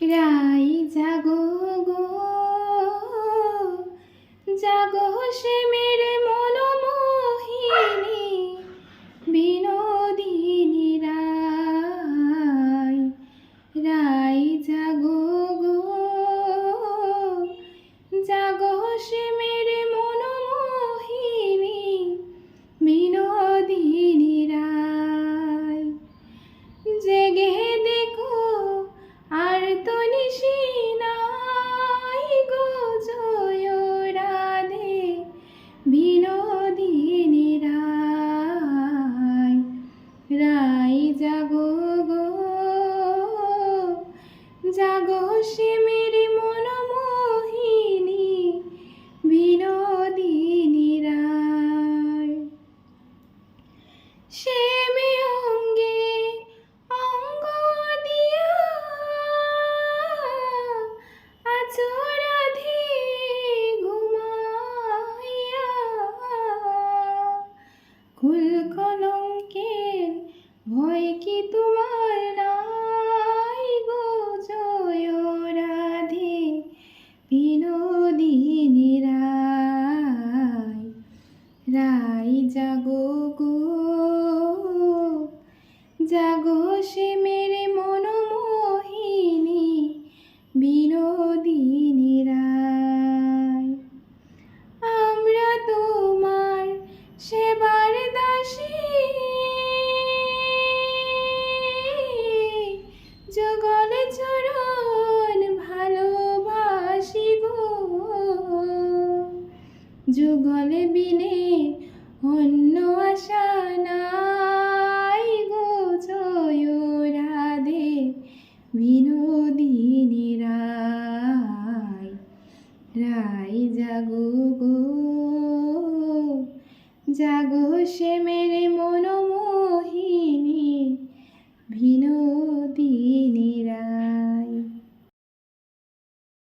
রাই জাগো গো জাগো সে মেরে কুল কলঙ্কের ভয় কি তোমার নাই গো জয় রাধে? বিনোদিনী রায় রাই জাগো গো, জাগো সে মেরে যুগল বিনে অন্য আশা নাই গো রাধে বিনোদিনী রায় রায় জাগো গো, জাগো সে মেরে